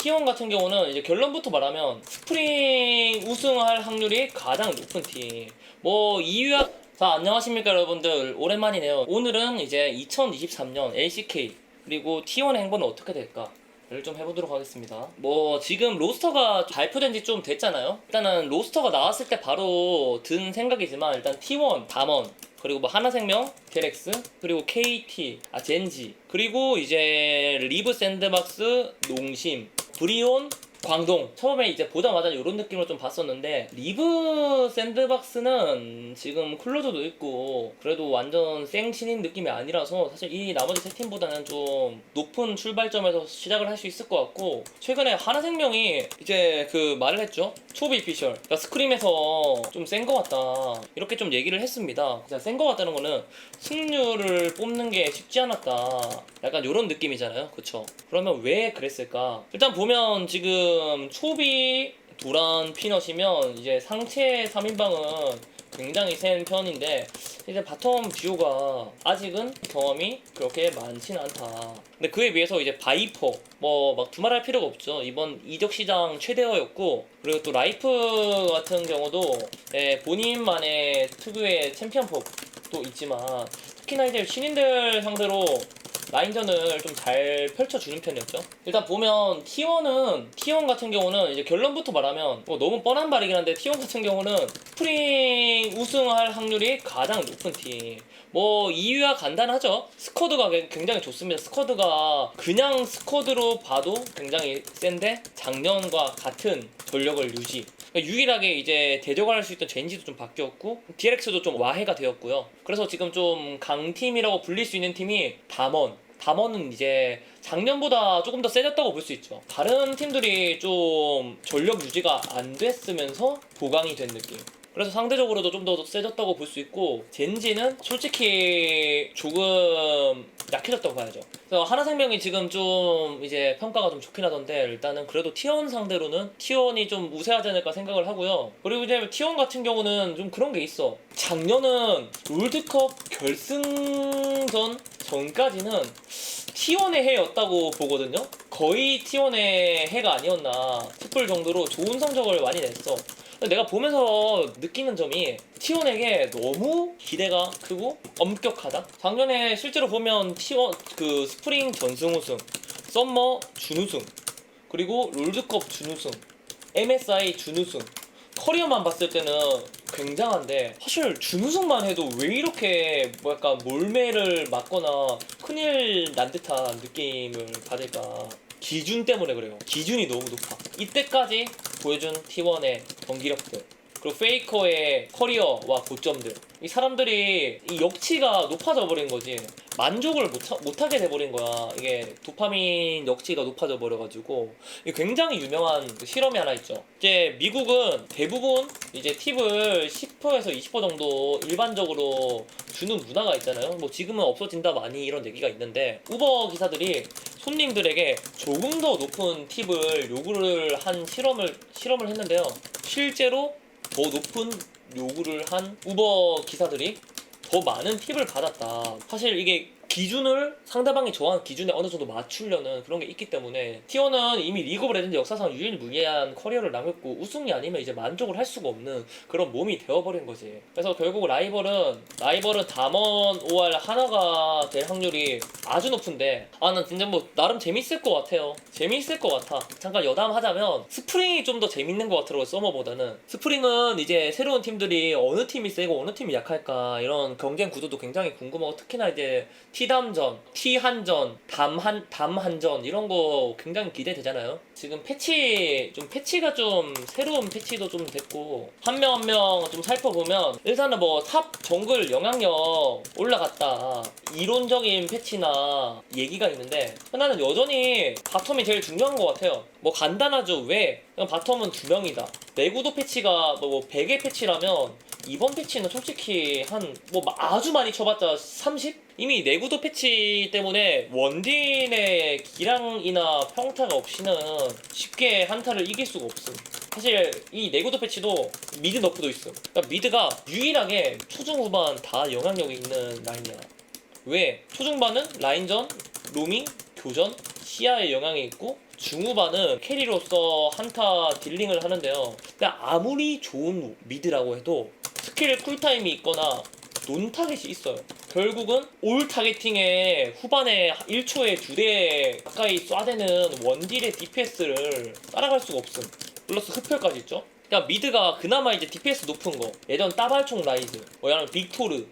T1 같은 경우는 이제 결론부터 말하면 스프링 우승할 확률이 가장 높은 팀. 뭐 2위와 자 안녕하십니까 여러분들 오랜만이네요. 오늘은 이제 2023년 LCK 그리고 T1 행보는 어떻게 될까? 를 좀 해보도록 하겠습니다. 뭐 지금 로스터가 발표된 지 좀 됐잖아요. 일단은 로스터가 나왔을 때 바로 든 생각이지만 일단 T1, 담원 그리고 뭐 하나생명, 게렉스 그리고 KT, 아 젠지 그리고 이제 리브 샌드박스, 농심, 브리온, 광동. 처음에 이제 보자마자 이런 느낌으로 좀 봤었는데 리브 샌드박스는 지금 클로저도 있고 그래도 완전 생신인 느낌이 아니라서 사실 이 나머지 세 팀보다는 좀 높은 출발점에서 시작을 할 수 있을 것 같고 최근에 하나생명이 이제 그 말을 했죠? 초비 피셜. 그러니까 스크림에서 좀 센 것 같다. 이렇게 좀 얘기를 했습니다. 센 것 같다는 거는 승률을 뽑는 게 쉽지 않았다. 약간 이런 느낌이잖아요. 그쵸? 그러면 왜 그랬을까? 일단 보면 지금 초비 도란 피넛이면 이제 상체 3인방은 굉장히 센 편인데 이제 바텀 듀오가 아직은 경험이 그렇게 많지는 않다. 근데 그에 비해서 이제 바이퍼 뭐 막 두말할 필요가 없죠. 이번 이적 시장 최대어였고 그리고 또 라이프 같은 경우도 예, 본인만의 특유의 챔피언법도 있지만 특히나 이제 신인들 상대로 라인전을 좀 잘 펼쳐주는 편이었죠. 일단 보면 T1은 T1 같은 경우는 이제 결론부터 말하면 뭐 너무 뻔한 말이긴 한데 T1 같은 경우는 스프링 우승할 확률이 가장 높은 팀. 뭐 2위가 간단하죠. 스쿼드가 굉장히 좋습니다. 스쿼드가 그냥 스쿼드로 봐도 굉장히 센데 작년과 같은 전력을 유지. 그러니까 유일하게 이제 대적할 수 있던 젠지도 좀 바뀌었고 DRX도 좀 와해가 되었고요. 그래서 지금 좀 강팀이라고 불릴 수 있는 팀이 담원. 담원은 이제 작년보다 조금 더 세졌다고 볼 수 있죠. 다른 팀들이 좀 전력 유지가 안 됐으면서 보강이 된 느낌. 그래서 상대적으로도 좀 더 세졌다고 볼 수 있고 젠지는 솔직히 조금 약해졌다고 봐야죠. 그래서 하나생명이 지금 좀 이제 평가가 좀 좋긴 하던데 일단은 그래도 T1 상대로는 T1이 좀 우세하지 않을까 생각을 하고요. 그리고 이제 T1 같은 경우는 좀 그런 게 있어. 작년은 롤드컵 결승전 전까지는 T1의 해였다고 보거든요. 거의 T1의 해가 아니었나 싶을 정도로 좋은 성적을 많이 냈어. 내가 보면서 느끼는 점이 T1에게 너무 기대가 크고 엄격하다. 작년에 실제로 보면 T1 그 스프링 전승 우승, 썸머 준우승, 그리고 롤드컵 준우승, MSI 준우승. 커리어만 봤을 때는 굉장한데 사실 준우승만 해도 왜 이렇게 뭐 약간 몰매를 맞거나 큰일 난 듯한 느낌을 받을까 기준 때문에 그래요 기준이 너무 높아 이때까지 보여준 T1의 경기력들 그리고 페이커의 커리어와 고점들. 이 사람들이 이 역치가 높아져 버린 거지. 만족을 못, 하, 못하게 돼버린 거야. 이게 도파민 역치가 높아져 버려가지고. 굉장히 유명한 그 실험이 하나 있죠. 이제 미국은 대부분 이제 팁을 10%에서 20% 정도 일반적으로 주는 문화가 있잖아요. 뭐 지금은 없어진다 많이 이런 얘기가 있는데 우버 기사들이 손님들에게 조금 더 높은 팁을 요구를 한 실험을 실험을 했는데요 실제로 더 높은 요구를 한 우버 기사들이 더 많은 팁을 받았다. 사실 이게 기준을 상대방이 좋아하는 기준에 어느 정도 맞추려는 그런 게 있기 때문에 T1은 이미 리그 오브 레전드 역사상 유일무이한 커리어를 남겼고 우승이 아니면 이제 만족을 할 수가 없는 그런 몸이 되어버린 거지. 그래서 결국 라이벌은 라이벌은 담원 5할 하나가 될 확률이 아주 높은데 아 난 진짜 뭐 나름 재밌을 것 같아요. 재밌을 것 같아. 잠깐 여담하자면 스프링이 좀 더 재밌는 것 같더라고 서머보다는 스프링은 이제 새로운 팀들이 어느 팀이 세고 어느 팀이 약할까 이런 경쟁 구도도 굉장히 궁금하고 특히나 이제 T담전, T한전, 담한, 담한전 이런 거 굉장히 기대되잖아요. 지금 패치 좀 패치가 좀 새로운 패치도 좀 됐고 한 명 한 명 좀 살펴보면 일단은 뭐 탑 정글 영향력 올라갔다 이론적인 패치나 얘기가 있는데 나는 여전히 바텀이 제일 중요한 것 같아요. 뭐 간단하죠 왜? 바텀은 두 명이다. 내구도 패치가 뭐 100의 패치라면 이번 패치는 솔직히 한 뭐 아주 많이 쳐봤자 30? 이미 내구도 패치 때문에 원딜의 기량이나 평타가 없이는 쉽게 한타를 이길 수가 없음. 사실 이 내구도 패치도 미드 너프도 있음. 그러니까 미드가 유일하게 초중 후반 다 영향력이 있는 라인이야. 왜? 초중반은 라인전, 로밍, 교전, 시야에 영향이 있고 중후반은 캐리로서 한타 딜링을 하는데요. 근데 아무리 좋은 미드라고 해도 스킬 쿨타임이 있거나 논 타겟이 있어요. 결국은 올 타겟팅에 후반에 1초에 두대 가까이 쏴대는 원딜의 DPS를 따라갈 수가 없음. 플러스 흡혈까지 있죠. 그러니까 미드가 그나마 이제 DPS 높은 거. 예전 따발총 라이즈, 뭐 야는 빅토르,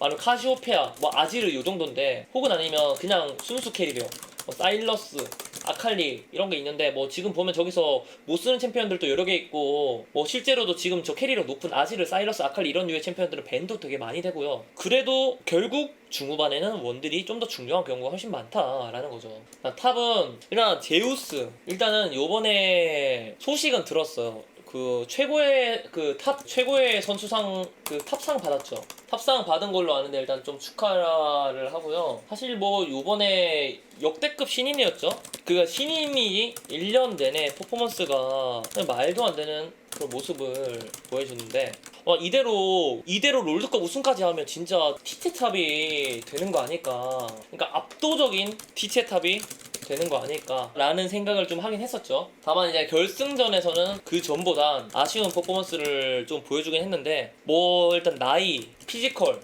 아니면 카시오페아, 뭐 아지르 요 정도인데 혹은 아니면 그냥 순수 캐리력, 뭐 사일러스, 아칼리 이런 게 있는데 뭐 지금 보면 저기서 못 쓰는 챔피언들도 여러 개 있고 뭐 실제로도 지금 저 캐리력 높은 아지르, 사일러스, 아칼리 이런 류의 챔피언들은 밴도 되게 많이 되고요. 그래도 결국 중후반에는 원들이 좀 더 중요한 경우가 훨씬 많다라는 거죠. 자, 탑은 일단 제우스 일단은 요번에 소식은 들었어요. 그 최고의 그 탑 최고의 선수상 그 탑상 받았죠. 탑상 받은 걸로 아는데 일단 좀 축하를 하고요. 사실 뭐 요번에 역대급 신인이었죠. 그 신인이 1년 내내 퍼포먼스가 말도 안 되는 그런 모습을 보여줬는데 와 이대로 이대로 롤드컵 우승까지 하면 진짜 티체탑이 되는 거 아닐까. 그러니까 압도적인 티체탑이 되는 거 아닐까라는 생각을 좀 하긴 했었죠. 다만 이제 결승전에서는 그 전보단 아쉬운 퍼포먼스를 좀 보여주긴 했는데 뭐 일단 나이, 피지컬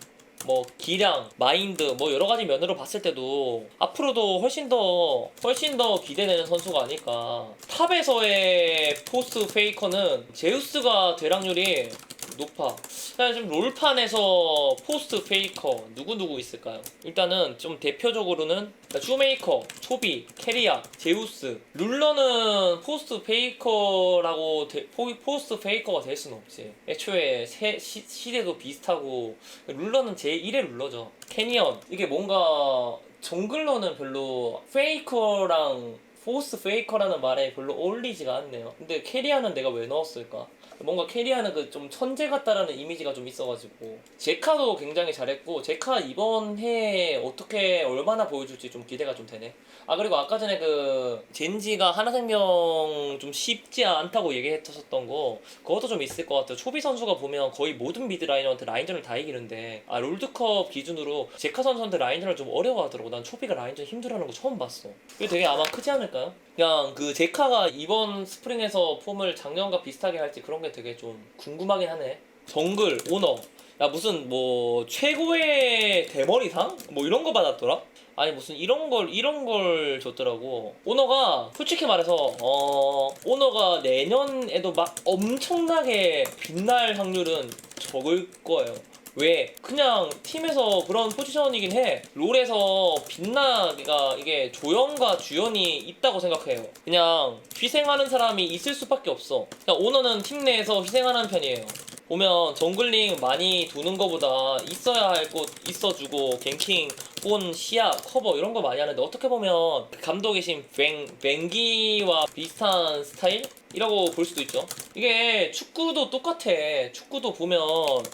뭐 기량, 마인드 뭐 여러 가지 면으로 봤을 때도 앞으로도 훨씬 더 훨씬 더 기대되는 선수가 아닐까. 탑에서의 포스트 페이커는 제우스가 될 확률이 높아. 그냥 지금 롤판에서 포스트 페이커 누구 누구 있을까요? 일단은 좀 대표적으로는 슈메이커, 초비, 캐리아, 제우스. 룰러는 포스트 페이커라고 데- 포, 포스트 페이커가 될 수는 없지. 애초에 세- 시, 시대도 비슷하고 룰러는 제 1의 룰러죠. 캐니언 이게 뭔가 정글러는 별로 페이커랑 포스트 페이커라는 말에 별로 어울리지가 않네요. 근데 캐리아는 내가 왜 넣었을까? 뭔가 캐리아는 그 좀 천재 같다라는 이미지가 좀 있어가지고 제카도 굉장히 잘했고 제카 이번 해에 어떻게 얼마나 보여줄지 좀 기대가 좀 되네. 아 그리고 아까 전에 그 젠지가 하나생명 좀 쉽지 않다고 얘기했었던 거 그것도 좀 있을 것 같아요. 초비 선수가 보면 거의 모든 미드 라이너한테 라인전을 다 이기는데 아 롤드컵 기준으로 제카 선수한테 라인전을 좀 어려워하더라고. 난 초비가 라인전 힘들어하는 거 처음 봤어. 이게 되게 아마 크지 않을까요? 그냥 그 제카가 이번 스프링에서 폼을 작년과 비슷하게 할지 그런 게 되게 좀 궁금하긴 하네. 정글 오너 야 무슨 뭐 최고의 대머리상 뭐 이런 거 받았더라? 아니 무슨 이런 걸 이런 걸 줬더라고. 오너가 솔직히 말해서 어 오너가 내년에도 막 엄청나게 빛날 확률은 적을 거예요. 왜? 그냥 팀에서 그런 포지션이긴 해. 롤에서 빛나기가 이게 조연과 주연이 있다고 생각해요. 그냥 희생하는 사람이 있을 수밖에 없어. 그냥 오너는 팀 내에서 희생하는 편이에요. 보면 정글링 많이 두는 거보다 있어야 할 곳 있어주고 갱킹, 본, 시야, 커버 이런 거 많이 하는데 어떻게 보면 그 감독이신 뱅, 뱅기와 비슷한 스타일 이라고 볼 수도 있죠. 이게 축구도 똑같아. 축구도 보면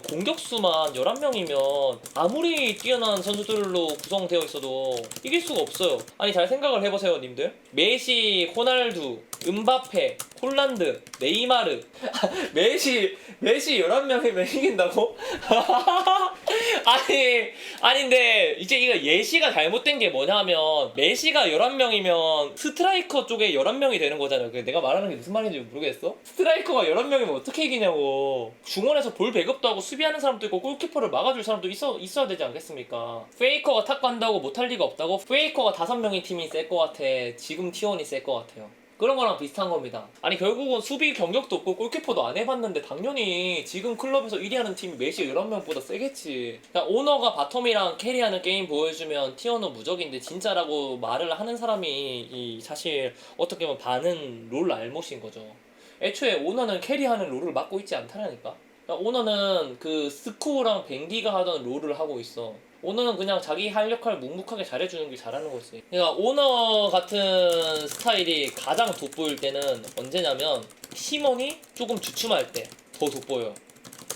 공격수만 11명이면 아무리 뛰어난 선수들로 구성되어 있어도 이길 수가 없어요. 아니 잘 생각을 해보세요 님들. 메시, 호날두, 음바페, 홀란드, 네이마르 메시 메시 11명이면 이긴다고? 아니 아닌데 이제 이거 예시가 잘못된 게 뭐냐면 메시가 11명이면 스트라이커 쪽에 11명이 되는 거잖아요. 그 내가 말하는 게 무슨 말인지 모르겠어? 스트라이커가 11명이면 어떻게 이기냐고. 중원에서 볼 배급도 하고 수비하는 사람도 있고 골키퍼를 막아줄 사람도 있어, 있어야 되지 않겠습니까? 페이커가 탁 간다고 못할 리가 없다고? 페이커가 5명의 팀이 셀 것 같아. 지금 T1이 셀 것 같아요. 그런 거랑 비슷한 겁니다. 아니 결국은 수비 경력도 없고 골키퍼도 안 해봤는데 당연히 지금 클럽에서 1위 하는 팀이 메시 11명보다 세겠지. 그러니까 오너가 바텀이랑 캐리하는 게임 보여주면 티어는 무적인데 진짜라고 말을 하는 사람이 이 사실 어떻게 보면 반은 롤 알못인 거죠. 애초에 오너는 캐리하는 롤을 맡고 있지 않다라니까. 그러니까 오너는 그 스코어랑 뱅기가 하던 롤을 하고 있어. 오너는 그냥 자기 할 역할 묵묵하게 잘해주는 게 잘하는 거지. 그러니까 오너 같은 스타일이 가장 돋보일 때는 언제냐면 팀원이 조금 주춤할 때 더 돋보여요.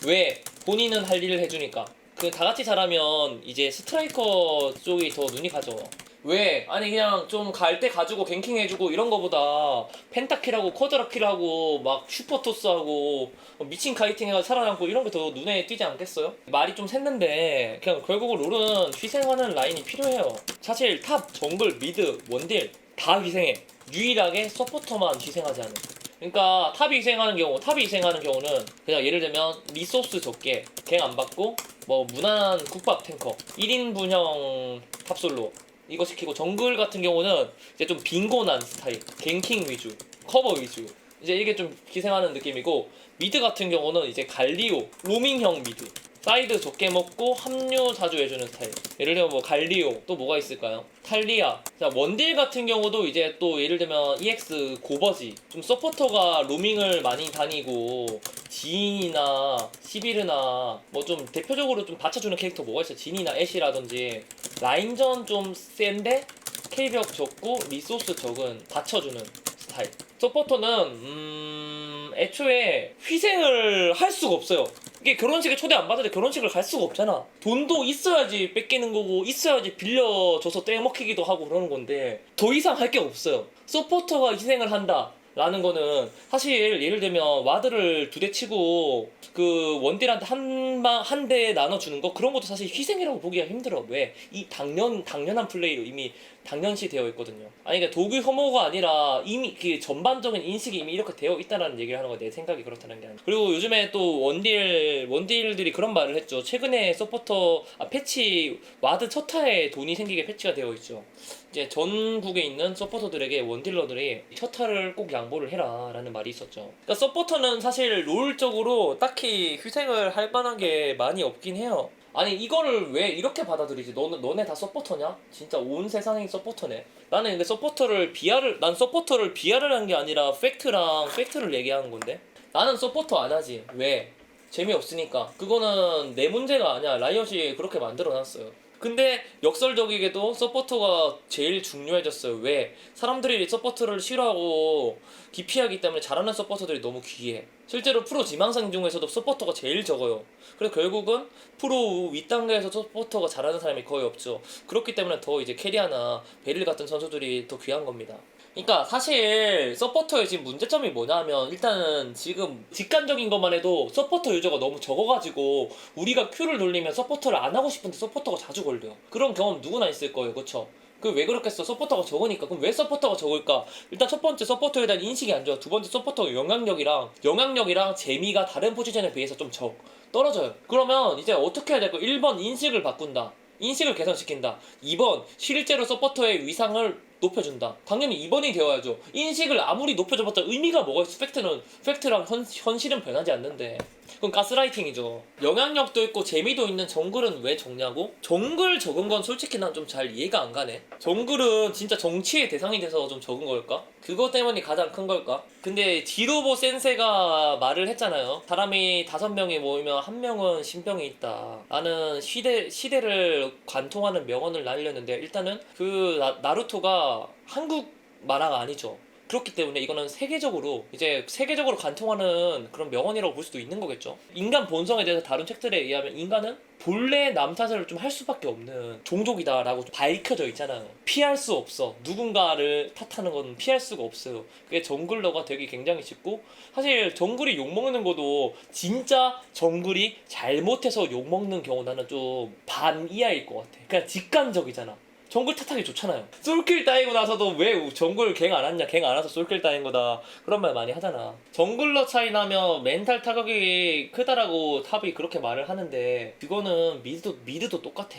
왜? 본인은 할 일을 해주니까. 그 다 같이 잘하면 이제 스트라이커 쪽이 더 눈이 가죠. 왜? 아니 그냥 좀 갈 때 가지고 갱킹 해주고 이런 거보다 펜타킬하고 쿼드라킬하고 막 슈퍼토스하고 미친 카이팅 해가 살아남고 이런 게 더 눈에 띄지 않겠어요? 말이 좀 샜는데 그냥 결국은 롤은 희생하는 라인이 필요해요. 사실 탑, 정글, 미드, 원딜 다 희생해. 유일하게 서포터만 희생하지 않는. 그러니까 탑이 희생하는 경우, 탑이 희생하는 경우는 그냥 예를 들면 리소스 적게, 갱 안 받고 뭐 무난한 국밥 탱커, 1인 분형 탑솔로 이거 시키고 정글 같은 경우는 이제 좀 빈곤한 스타일, 갱킹 위주, 커버 위주. 이제 이게 좀 희생하는 느낌이고 미드 같은 경우는 이제 갈리오, 로밍형 미드. 사이드 적게 먹고 합류 자주 해주는 스타일. 예를 들면 뭐 갈리오 또 뭐가 있을까요? 탈리아. 자 원딜 같은 경우도 이제 또 예를 들면 EX 고버지. 좀 서포터가 로밍을 많이 다니고 지인이나 시비르나 뭐 좀 대표적으로 좀 받쳐주는 캐릭터 뭐가 있어? 진이나 애쉬라든지 라인전 좀 센데 K벽 적고 리소스 적은 받쳐주는 스타일. 서포터는 음 애초에 희생을 할 수가 없어요. 이게 결혼식에 초대 안 받아도 결혼식을 갈 수가 없잖아. 돈도 있어야지 뺏기는 거고 있어야지 빌려줘서 떼먹히기도 하고 그러는 건데 더 이상 할 게 없어요. 서포터가 희생을 한다. 라는 거는 사실 예를 들면 와드를 두 대 치고 그 원딜한테 한방한 대 나눠 주는 거 그런 것도 사실 희생이라고 보기가 힘들어 왜 이 당연 당연한 플레이로 이미 당연시 되어 있거든요. 아니 그러니까 도구 혐오가 아니라 이미 그 전반적인 인식이 이미 이렇게 되어 있다라는 얘기를 하는 거내 생각이 그렇다는 게 아니라. 그리고 요즘에 또 원딜 원딜들이 그런 말을 했죠. 최근에 서포터 아, 패치 와드 첫 타에 돈이 생기게 패치가 되어 있죠. 이제 전국에 있는 서포터들에게 원딜러들이 첫 타를 꼭 양보를 해라라는 말이 있었죠. 그러니까 서포터는 사실 롤적으로 딱히 희생을 할 만한 게 많이 없긴 해요. 아니 이거를 왜 이렇게 받아들이지? 너는 너네 다 서포터냐? 진짜 온 세상이 서포터네. 나는 근데 서포터를 비하를 난 서포터를 비하를 한 게 아니라 팩트랑 팩트를 얘기하는 건데. 나는 서포터 안 하지. 왜? 재미없으니까. 그거는 내 문제가 아니야. 라이엇이 그렇게 만들어 놨어요. 근데 역설적이게도 서포터가 제일 중요해졌어요. 왜? 사람들이 서포터를 싫어하고 기피하기 때문에 잘하는 서포터들이 너무 귀해. 실제로 프로 지망생 중에서도 서포터가 제일 적어요. 그래서 결국은 프로 윗단계에서 서포터가 잘하는 사람이 거의 없죠. 그렇기 때문에 더 이제 캐리아나 베릴 같은 선수들이 더 귀한 겁니다. 그러니까 사실 서포터의 지금 문제점이 뭐냐면 일단은 지금 직관적인 것만 해도 서포터 유저가 너무 적어가지고 우리가 큐를 돌리면 서포터를 안 하고 싶은데 서포터가 자주 걸려요. 그런 경험 누구나 있을 거예요, 그렇죠? 그왜 그렇겠어? 서포터가 적으니까. 그럼 왜 서포터가 적을까? 일단 첫 번째 서포터에 대한 인식이 안 좋아. 두 번째 서포터가 영향력이랑 영향력이랑 재미가 다른 포지션에 비해서 좀 적. 떨어져요. 그러면 이제 어떻게 해야 될까? 1번 인식을 바꾼다. 인식을 개선시킨다. 2번 실제로 서포터의 위상을 높여준다. 당연히 2번이 되어야죠. 인식을 아무리 높여줘봤자 의미가 뭐가 있어? 팩트는 팩트랑 현, 현실은 변하지 않는데. 그럼 가스라이팅이죠. 영향력도 있고 재미도 있는 정글은 왜 적냐고? 정글 적은 건 솔직히 난 좀 잘 이해가 안 가네. 정글은 진짜 정치의 대상이 돼서 좀 적은 걸까? 그것 때문이 가장 큰 걸까? 근데 디로보 센세가 말을 했잖아요. 사람이 다섯 명이 모이면 한 명은 신병이 있다. 나는 시대 시대를 관통하는 명언을 날렸는데 일단은 그 나, 나루토가 한국 만화가 아니죠. 그렇기 때문에 이거는 세계적으로 이제 세계적으로 관통하는 그런 명언이라고 볼 수도 있는 거겠죠. 인간 본성에 대해서 다룬 책들에 의하면 인간은 본래 남 탓을 좀 할 수밖에 없는 종족이다라고 좀 밝혀져 있잖아요. 피할 수 없어. 누군가를 탓하는 건 피할 수가 없어요. 그게 정글러가 되기 굉장히 쉽고 사실 정글이 욕 먹는 것도 진짜 정글이 잘못해서 욕 먹는 경우 나는 좀 반 이하일 것 같아. 그냥 직관적이잖아. 정글 탓하기 좋잖아요. 솔킬 따이고 나서도 왜 정글 갱 안 왔냐? 갱 안 와서 솔킬 따인 거다. 그런 말 많이 하잖아. 정글러 차이 나면 멘탈 타격이 크다라고 탑이 그렇게 말을 하는데 그거는 미드도 미드도 똑같아.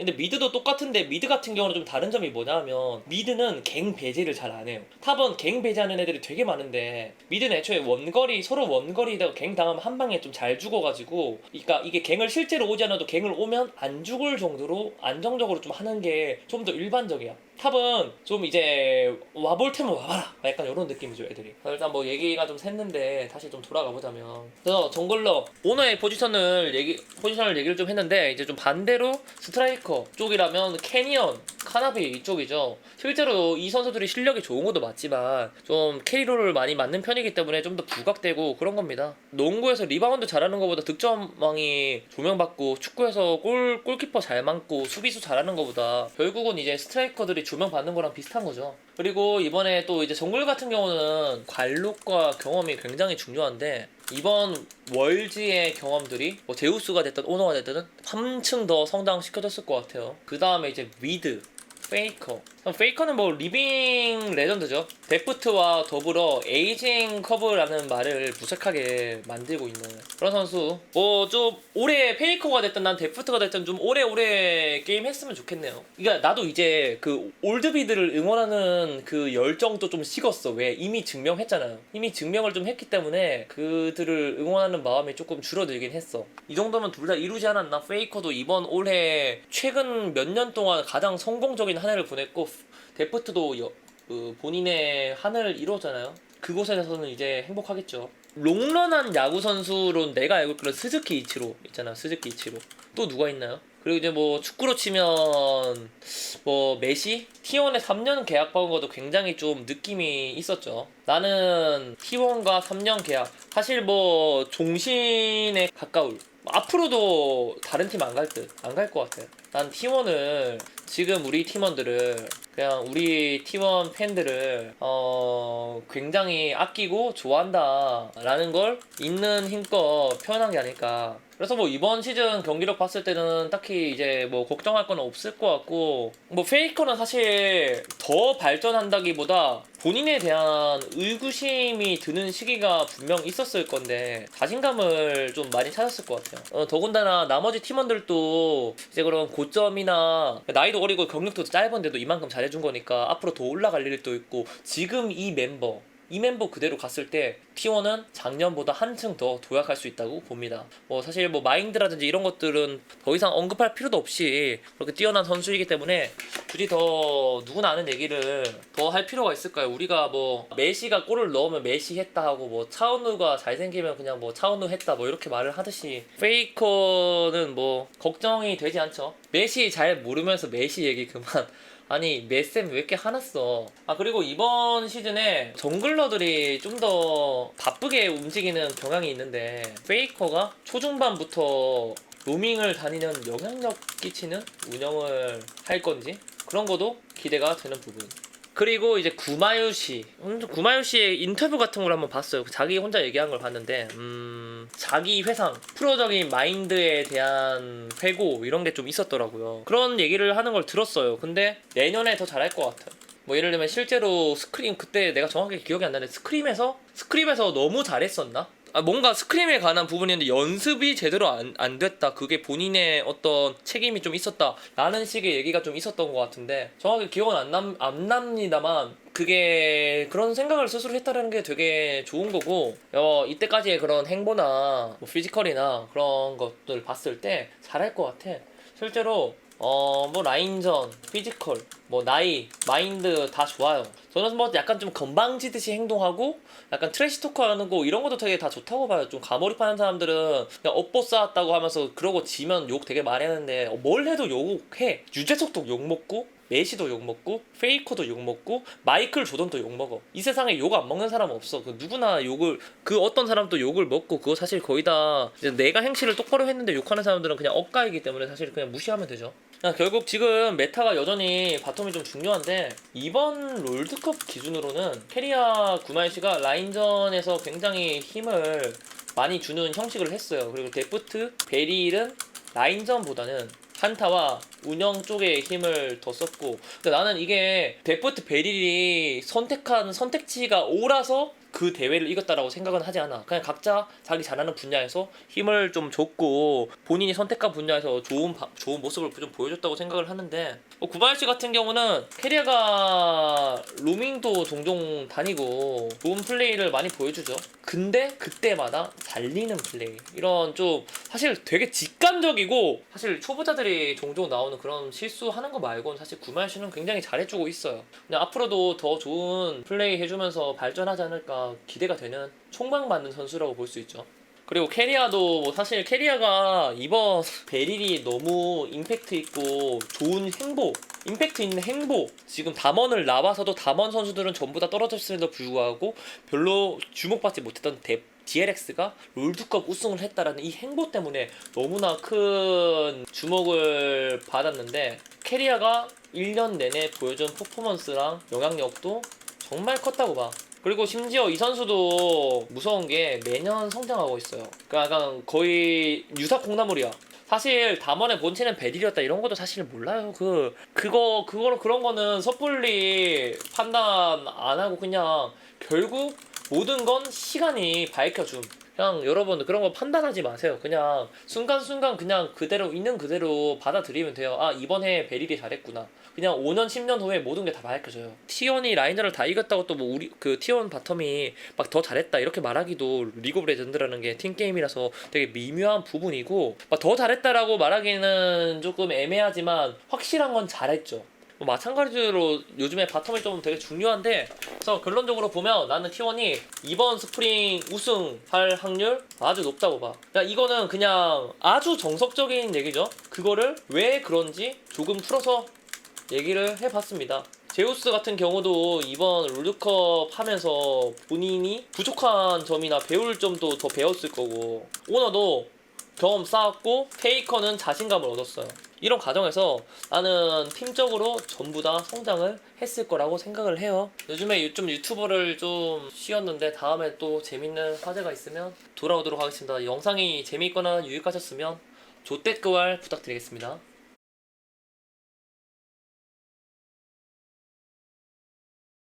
근데 미드도 똑같은데 미드 같은 경우는 좀 다른 점이 뭐냐면 미드는 갱 배제를 잘 안 해요. 탑은 갱 배제하는 애들이 되게 많은데 미드는 애초에 원거리 서로 원거리다가 갱 당하면 한 방에 좀 잘 죽어가지고 그러니까 이게 갱을 실제로 오지 않아도 갱을 오면 안 죽을 정도로 안정적으로 좀 하는 게 좀 더 일반적이야. 탑은 좀 이제 와볼 테면 와봐라. 약간 이런 느낌이죠 애들이. 일단 뭐 얘기가 좀 샜는데 다시 좀 돌아가 보자면. 그래서 정글러 오너의 포지션을 얘기 포지션을 얘기를 좀 했는데 이제 좀 반대로 스트라이커 쪽이라면 캐니언 카나비 이쪽이죠. 실제로 이 선수들이 실력이 좋은 것도 맞지만 좀 K롤을 많이 맞는 편이기 때문에 좀 더 부각되고 그런 겁니다. 농구에서 리바운드 잘하는 것보다 득점왕이 조명받고 축구에서 골 골키퍼 잘 막고 수비수 잘하는 것보다 결국은 이제 스트라이커들이 조명 받는 거랑 비슷한 거죠. 그리고 이번에 또 이제 정글 같은 경우는 관록과 경험이 굉장히 중요한데 이번 월지의 경험들이 뭐 제우스가 됐든 오너가 됐든 한층 더 성장시켜졌을 것 같아요. 그 다음에 이제 미드, 페이커, 페이커는 뭐 리빙 레전드죠. 데프트와 더불어 에이징 커브라는 말을 무색하게 만들고 있는 그런 선수. 뭐 좀 오래 페이커가 됐든 난 데프트가 됐든 좀 오래오래 게임 했으면 좋겠네요. 그러니까 나도 이제 그 올드비드를 응원하는 그 열정도 좀 식었어. 왜? 이미 증명했잖아요. 이미 증명을 좀 했기 때문에 그들을 응원하는 마음이 조금 줄어들긴 했어. 이 정도면 둘 다 이루지 않았나? 페이커도 이번 올해 최근 몇 년 동안 가장 성공적인 한 해를 보냈고 데프트도 여- 그 본인의 한 해를 이루었잖아요. 그곳에서는 이제 행복하겠죠. 롱런한 야구 선수로 내가 알고 있는 스즈키 이치로 있잖아. 스즈키 이치로. 또 누가 있나요? 그리고 이제 뭐 축구로 치면 뭐 메시 T1에 3년 계약 받은 것도 굉장히 좀 느낌이 있었죠. 나는 T1과 3년 계약 사실 뭐 종신에 가까울 앞으로도 다른 팀 안 갈 듯. 안 갈 것 같아. 난 T1을 지금 우리 팀원들을 그냥 우리 T1 팬들을 어 굉장히 아끼고 좋아한다라는 걸 있는 힘껏 표현한 게 아닐까. 그래서 뭐 이번 시즌 경기력 봤을 때는 딱히 이제 뭐 걱정할 건 없을 것 같고 뭐 페이커는 사실 더 발전한다기보다 본인에 대한 의구심이 드는 시기가 분명 있었을 건데 자신감을 좀 많이 찾았을 것 같아요. 어, 더군다나 나머지 팀원들도 이제 그런 고점이나 나이도 어리고 경력도 짧은데도 이만큼 잘해준 거니까 앞으로 더 올라갈 일도 있고 지금 이 멤버 이 멤버 그대로 갔을 때 T1은 작년보다 한층 더 도약할 수 있다고 봅니다. 뭐 사실 뭐 마인드라든지 이런 것들은 더 이상 언급할 필요도 없이 그렇게 뛰어난 선수이기 때문에 굳이 더 누구나 아는 얘기를 더 할 필요가 있을까요? 우리가 뭐 메시가 골을 넣으면 메시 했다 하고 뭐 차은우가 잘생기면 그냥 뭐 차은우 했다 뭐 이렇게 말을 하듯이 페이커는 뭐 걱정이 되지 않죠. 메시 잘 모르면서 메시 얘기 그만. 아니 메쌤 왜 이렇게 화났어? 아 그리고 이번 시즌에 정글러들이 좀 더 바쁘게 움직이는 경향이 있는데 페이커가 초중반부터 로밍을 다니는 영향력 끼치는 운영을 할 건지 그런 것도 기대가 되는 부분. 그리고 이제 구마유 씨 음, 구마유 씨의 인터뷰 같은 걸 한번 봤어요. 자기 혼자 얘기한 걸 봤는데 음, 자기 회상 프로적인 마인드에 대한 회고 이런 게 좀 있었더라고요 그런 얘기를 하는 걸 들었어요 근데 내년에 더 잘할 것 같아요 뭐 예를 들면 실제로 스크림 그때 내가 정확하게 기억이 안 나는데 스크림에서 스크림에서 너무 잘했었나? 아, 뭔가 스크림에 관한 부분인데 연습이 제대로 안, 안 됐다. 그게 본인의 어떤 책임이 좀 있었다. 라는 식의 얘기가 좀 있었던 것 같은데 정확히 기억은 안, 남, 안 납니다만 그게 그런 생각을 스스로 했다는 게 되게 좋은 거고 어, 이때까지의 그런 행보나 뭐 피지컬이나 그런 것들 봤을 때 잘할 것 같아. 실제로 어 뭐 라인전, 피지컬, 뭐 나이, 마인드 다 좋아요. 저는 뭐 약간 좀 건방지듯이 행동하고 약간 트래시 토크 하는 거 이런 것도 되게 다 좋다고 봐요. 좀 가몰입하는 사람들은 그냥 업보 쌓았다고 하면서 그러고 지면 욕 되게 많이 하는데 어, 뭘 해도 욕해. 유재석도 욕 먹고 메시도 욕 먹고 페이커도 욕 먹고 마이클 조던도 욕 먹어. 이 세상에 욕 안 먹는 사람은 없어. 그 누구나 욕을 그 어떤 사람도 욕을 먹고 그거 사실 거의 다 내가 행실을 똑바로 했는데 욕하는 사람들은 그냥 억가이기 때문에 사실 그냥 무시하면 되죠. 야, 결국 지금 메타가 여전히 바텀이 좀 중요한데 이번 롤드컵 기준으로는 캐리아 구마이 씨가 라인전에서 굉장히 힘을 많이 주는 형식을 했어요. 그리고 데프트, 베릴은 라인전보다는 한타와 운영 쪽에 힘을 더 썼고. 근데 나는 이게 데프트 베릴이 선택한 선택지가 옳아서 그 대회를 이겼다라고 생각은 하지 않아. 그냥 각자 자기 잘하는 분야에서 힘을 좀 줬고 본인이 선택한 분야에서 좋은 바- 좋은 모습을 좀 보여줬다고 생각을 하는데 뭐 구마유씨 같은 경우는 캐리어가 로밍도 종종 다니고 좋은 플레이를 많이 보여주죠. 근데 그때마다 잘리는 플레이 이런 좀 사실 되게 직감적이고 사실 초보자들이 종종 나오는 그런 실수하는 거 말고는 사실 구마유씨는 굉장히 잘해주고 있어요. 근데 앞으로도 더 좋은 플레이 해주면서 발전하지 않을까 기대가 되는 총망받는 선수라고 볼 수 있죠. 그리고 캐리아도 뭐 사실 캐리아가 이번 베릴이 너무 임팩트 있고 좋은 행보 임팩트 있는 행보 지금 담원을 나와서도 담원 선수들은 전부 다 떨어졌음에도 불구하고 별로 주목받지 못했던 데, DLX가 롤드컵 우승을 했다라는 이 행보 때문에 너무나 큰 주목을 받았는데 캐리아가 1년 내내 보여준 퍼포먼스랑 영향력도 정말 컸다고 봐. 그리고 심지어 이 선수도 무서운 게 매년 성장하고 있어요. 그러니까 약간 거의 유사 콩나물이야. 사실 담원의 본체는 베릴이었다 이런 것도 사실 몰라요. 그 그거 그거는 그런 거는 섣불리 판단 안 하고 그냥 결국 모든 건 시간이 밝혀줌. 그냥 여러분 그런 거 판단하지 마세요. 그냥 순간순간 그냥 그대로 있는 그대로 받아들이면 돼요. 아 이번 해 베릴이 잘했구나. 그냥 5년 10년 후에 모든 게 다 밝혀져요. T1이 라이너를 다 이겼다고 또 뭐 우리 그 T1 바텀이 막 더 잘했다 이렇게 말하기도 리그 오브 레전드라는 게 팀 게임이라서 되게 미묘한 부분이고 막 더 잘했다라고 말하기는 조금 애매하지만 확실한 건 잘했죠. 뭐 마찬가지로 요즘에 바텀이 좀 되게 중요한데 그래서 결론적으로 보면 나는 T1이 이번 스프링 우승할 확률 아주 높다고 봐. 그러니까 이거는 그냥 아주 정석적인 얘기죠. 그거를 왜 그런지 조금 풀어서 얘기를 해봤습니다. 제우스 같은 경우도 이번 롤드컵 하면서 본인이 부족한 점이나 배울 점도 더 배웠을 거고 오너도 경험 쌓았고 페이커는 자신감을 얻었어요. 이런 과정에서 나는 팀적으로 전부 다 성장을 했을 거라고 생각을 해요. 요즘에 좀 유튜버를 좀 쉬었는데 다음에 또 재밌는 화제가 있으면 돌아오도록 하겠습니다. 영상이 재미있거나 유익하셨으면 조댓글알 부탁드리겠습니다.